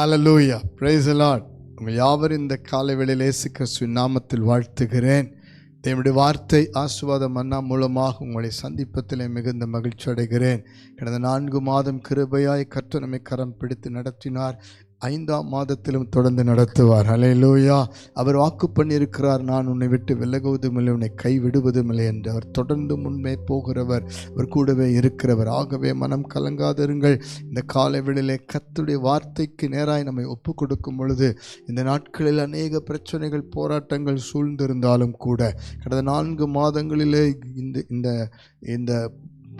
Hallelujah praise the உங்கள் யாவரும் இந்த காலை வேளையில் இயேசு கிறிஸ்துவின் நாமத்தில் வாழ்த்துகிறேன். தேவனுடைய வார்த்தை ஆசுவாத மன்னா மூலமாக உங்களை சந்திப்பதிலே மிகுந்த மகிழ்ச்சி அடைகிறேன். கடந்த நான்கு மாதம் கிருபையாய் கற்று நம்மை கரம் பிடித்து நடத்தினார். ஐந்தாம் மாதத்திலும் தொடர்ந்து நடத்துவார். ஹalleluya. அவர் வாக்கு பண்ணியிருக்கிறார். நான் உன்னை விட்டு விலகுவதும் இல்லை உன்னை கைவிடுவதும் இல்லை என்று அவர் தொடர்ந்து முன்னே போகிறவர் அவர் கூடவே இருக்கிறவர். ஆகவே மனம் கலங்காதிருங்கள். இந்த காலை விடலே கத்துடைய வார்த்தைக்கு நேராய் நம்மை ஒப்பு கொடுக்கும் பொழுது இந்த நாட்களில் அநேக பிரச்சனைகள் போராட்டங்கள் சூழ்ந்திருந்தாலும் கூட கடந்த நான்கு மாதங்களிலே இந்த இந்த இந்த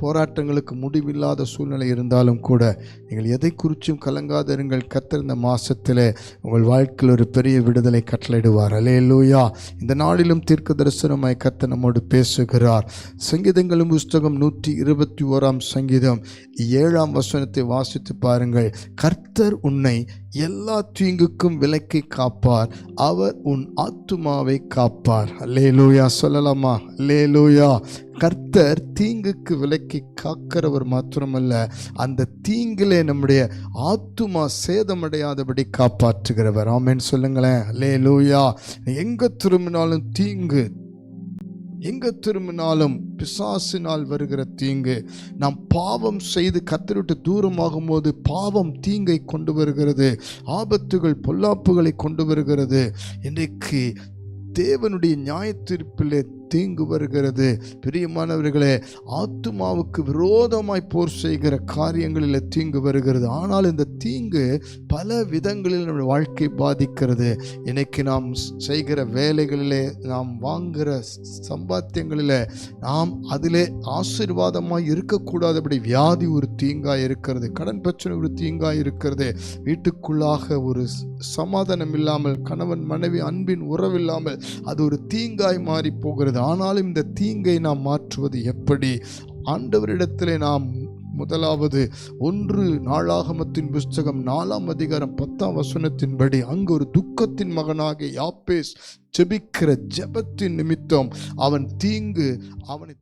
போராட்டங்களுக்கு முடிவில்லாத சூழ்நிலை இருந்தாலும் கூட நீங்கள் எதை குறிச்சும் கலங்காதிருங்கள். கத்தர் இந்த மாதத்தில் உங்கள் வாழ்க்கையில் ஒரு பெரிய விடுதலை கட்டளையிடுவார். அலேலூயா இந்த நாளிலும் தீர்க்க தரிசனமாய் கத்த நம்மோடு பேசுகிறார். சங்கீதங்களும் புஸ்தகம் நூற்றி இருபத்தி ஓராம் சங்கீதம் ஏழாம் வசனத்தை வாசித்து பாருங்கள். கர்த்தர் உன்னை எல்லா தீங்குக்கும் விலக்கி காப்பார். அவர் உன் ஆத்துமாவை காப்பார். அல்லேலூயா சொல்லலாமா? அல்லேலூயா கர்த்தர் தீங்குக்கு விலக்கி காக்கிறவர் மாத்திரமல்ல அந்த தீங்கிலே நம்முடைய ஆத்துமா சேதமடையாதபடி காப்பாற்றுகிறவர். ஆமேன்னு சொல்லுங்களேன். லே லூயா எங்க திரும்பினாலும் தீங்கு எங்க திரும்பினாலும் பிசாசினால் வருகிற தீங்கு நாம் பாவம் செய்து கத்தரிட்டு தூரமாகும் போது பாவம் தீங்கை கொண்டு வருகிறது ஆபத்துகள் பொல்லாப்புகளை கொண்டு வருகிறது. இன்றைக்கு தேவனுடைய நியாயத்தீர்ப்பிலே தீங்கு வருகிறது. பிரியமானவர்களே ஆத்துமாவுக்கு விரோதமாய் போர் செய்கிற காரியங்களில் தீங்கு வருகிறது. ஆனால் இந்த தீங்கு பல விதங்களில் நம்முடைய வாழ்க்கை பாதிக்கிறது. இன்னைக்கு நாம் செய்கிற வேலைகளிலே நாம் வாங்குகிற சம்பாத்தியங்களில் நாம் அதிலே ஆசீர்வாதமாக இருக்கக்கூடாதபடி வியாதி ஒரு தீங்காய் இருக்கிறது கடன் பிரச்சனை ஒரு தீங்காய் இருக்கிறது. வீட்டுக்குள்ளாக ஒரு சமாதானம் இல்லாமல் கணவன் மனைவி அன்பின் உறவில்லாமல் அது ஒரு தீங்காய் மாறி போகிறது. ஆனாலும் இந்த தீங்கை நாம் மாற்றுவது எப்படி? ஆண்டவரிடத்திலே நாம் முதலாவது ஒன்று நாளாகமத்தின் புஸ்தகம் நாலாம் அதிகாரம் பத்தாம் வசனத்தின்படி அங்கு ஒரு துக்கத்தின் மகனாக யாப்பேஸ் ஜெபிக்கிற ஜெபத்தின் நிமித்தம் அவன் தீங்கு அவனை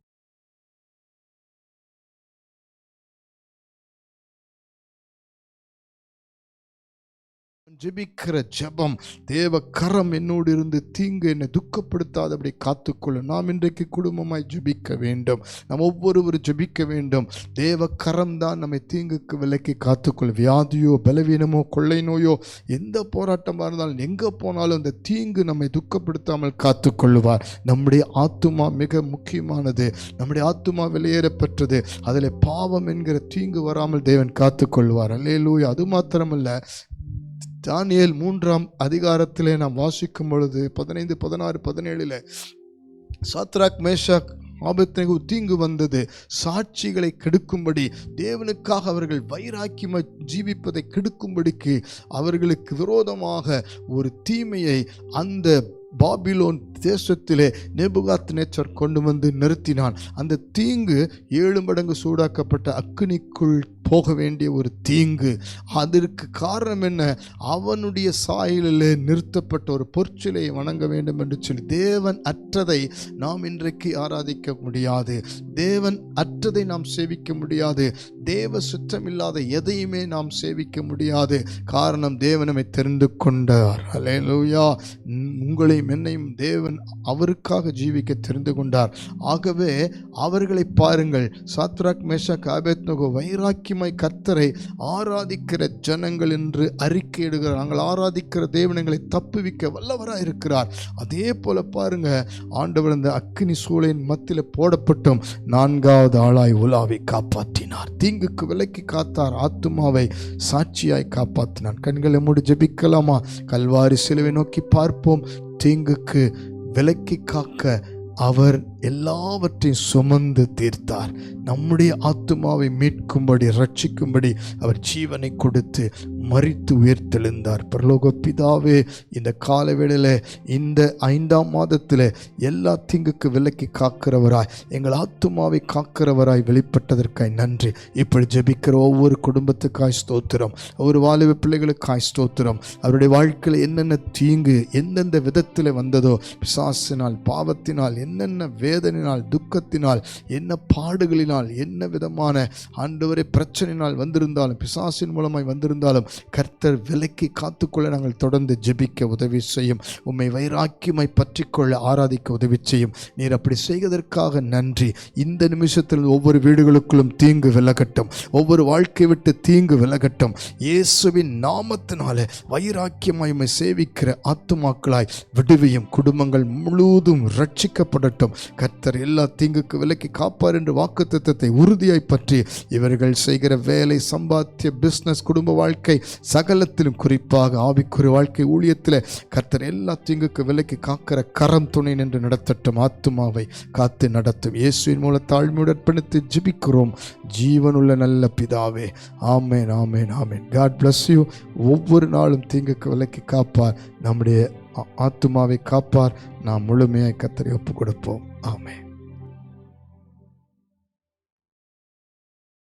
ஜெபிக்கிற ஜெபம் தேவ கரம் என்னோடு இருந்து தீங்கு என்னை துக்கப்படுத்தாதபடி காத்துக்கொள்ளும். நாம் இன்றைக்கு குடும்பமாய் ஜெபிக்க வேண்டும். நாம் ஒவ்வொருவரும் ஜெபிக்க வேண்டும். தேவ கரம் தான் நம்மை தீங்குக்கு விலக்கி காத்துக்கொள்ளும். வியாதியோ பலவீனமோ கொள்ளை நோயோ எந்த போராட்டமாக இருந்தாலும் எங்கே போனாலும் அந்த தீங்கு நம்மை துக்கப்படுத்தாமல் காத்துக்கொள்ளுவார். நம்முடைய ஆத்துமா மிக முக்கியமானது. நம்முடைய ஆத்துமா வெளியேறப்பெற்றது. அதில் பாவம் என்கிற தீங்கு வராமல் தேவன் காத்துக்கொள்வார். அல்லேலூய். அது மாத்திரமல்ல தானியல் மூன்றாம் அதிகாரத்திலே நாம் வாசிக்கும் பொழுது பதினைந்து பதினாறு பதினேழில் சாத்ராக் மேஷாக் ஆபத்தினகு தீங்கு வந்தது. சாட்சிகளை கெடுக்கும்படி தேவனுக்காக அவர்கள் வைராக்கியமாய் ஜீவிப்பதை கெடுக்கும்படிக்கு அவர்களுக்கு விரோதமாக ஒரு தீமையை அந்த பாபிலோன் தேசத்திலே நெபுகாத் நேச்சர் கொண்டு வந்து நிறுத்தினான். அந்த தீங்கு ஏழு மடங்கு சூடாக்கப்பட்ட அக்னிக்குள் போக வேண்டிய ஒரு தீங்கு. அதற்கு காரணம் என்ன? அவனுடைய சாயலிலே நிறுத்தப்பட்ட ஒரு பொற்சிலையை வணங்க வேண்டும் என்று சொல்லி தேவன் அற்றதை நாம் இன்றைக்கு ஆராதிக்க முடியாது. தேவன் அற்றதை நாம் சேவிக்க முடியாது. தேவ சுற்றமில்லாத எதையுமே நாம் சேவிக்க முடியாது. காரணம் தேவனமை தெரிந்து கொண்டார். அலேலூயா உங்களையும் என்னையும் தேவன் அவருக்காக ஜீவிக்க தெரிந்து கொண்டார். ஆகவே அவர்களை பாருங்கள். சாத்ராக் மேஷாக் வைராக்கியம் மகிமை கத்தரை ஆராதிக்கிற ஜனங்கள் என்று அறிக்கையிடுகிறார். நாங்கள் ஆராதிக்கிற தேவனங்களை தப்புவிக்க வல்லவராக இருக்கிறார். அதே போல பாருங்க ஆண்டவர் அந்த அக்கினி சூளையின் மத்தியில் போடப்பட்டும். நான்காவது ஆளாய் உலாவை காப்பாற்றினார் தீங்குக்கு விலக்கி காத்தார். ஆத்துமாவை சாட்சியாய் காப்பாற்றினார் கண்களை மூடி ஜெபிக்கலாமா? கல்வாரி சிலுவை நோக்கி பார்ப்போம். தீங்குக்கு விலக்கி காக்க அவர் எல்லாவற்றையும் சுமந்து தீர்த்தார். நம்முடைய ஆத்துமாவை மீட்கும்படி ரட்சிக்கும்படி அவர் ஜீவனை கொடுத்து மறித்து உயிர்த்தெழுந்தார். பிரலோக பிதாவே இந்த காலவேளையில் இந்த ஐந்தாம் மாதத்தில் எல்லா திங்குக்கு விலக்கி காக்கிறவராய் எங்கள் ஆத்துமாவை காக்கிறவராய் வெளிப்பட்டதற்காய் நன்றி. இப்படி ஜெபிக்கிற ஒவ்வொரு குடும்பத்துக்காய் ஸ்தோத்திரம் ஒவ்வொரு வாலிப பிள்ளைகளுக்காய் ஸ்தோத்திரம். அவருடைய வாழ்க்கையில் என்னென்ன தீங்கு எந்தெந்த விதத்தில் வந்ததோ பிசாசினால் பாவத்தினால் என்னென்ன வே வேதனினால் துக்கத்தினால் என்ன பாடுகளினால் என்ன விதமான ஆண்டவரை பிரச்சனையினால் வந்திருந்தாலும் பிசாசின் மூலமாய் வந்திருந்தாலும் கர்த்தர் விலக்கி காத்துக்கொள்ள நாங்கள் தொடர்ந்து ஜெபிக்க உதவி செய்யும். உம்மை வைராக்கியமாய் பற்றிக்கொள்ள ஆராதிக்க உதவி செய்யும். நீர் அப்படி செய்வதற்காக நன்றி. இந்த நிமிஷத்தில் ஒவ்வொரு வீடுகளுக்குள்ளும் தீங்கு விலகட்டும். ஒவ்வொரு வாழ்க்கை விட்டு தீங்கு விலகட்டும். இயேசுவின் நாமத்தினாலே வைராக்கியமாய் உம்மை சேவிக்கிற ஆத்துமாக்களாய் விடுவியும் குடும்பங்கள் முழுவதும் ரட்சிக்கப்படட்டும். கர்த்தர் எல்லா தீங்குக்கு விலக்கி காப்பார் என்று வாக்குத்தத்தத்தை உறுதியாய் பற்றி இவர்கள் செய்கிற வேலை சம்பாத்திய பிஸ்னஸ் குடும்ப வாழ்க்கை சகலத்திலும் குறிப்பாக ஆவிக்குரிய வாழ்க்கை ஊழியத்தில் கர்த்தர் எல்லா தீங்குக்கு விலக்கி காக்கிற கரம் துணை நின்று நடத்தட்டும். ஆத்துமாவை காத்து நடத்தும். இயேசுவின் மூல தாழ்மையுடற்பணித்து ஜிபிக்கிறோம். ஜீவனுள்ள நல்ல பிதாவே ஆமேன் ஆமேன் ஆமேன். காட் பிளஸ் யூ ஒவ்வொரு நாளும் தீங்குக்கு விலக்கி காப்பார். நம்முடைய ஆத்துமாவை காப்பார். நாம் முழுமையாக கத்தரை ஒப்பு கொடுப்போம் ஆமே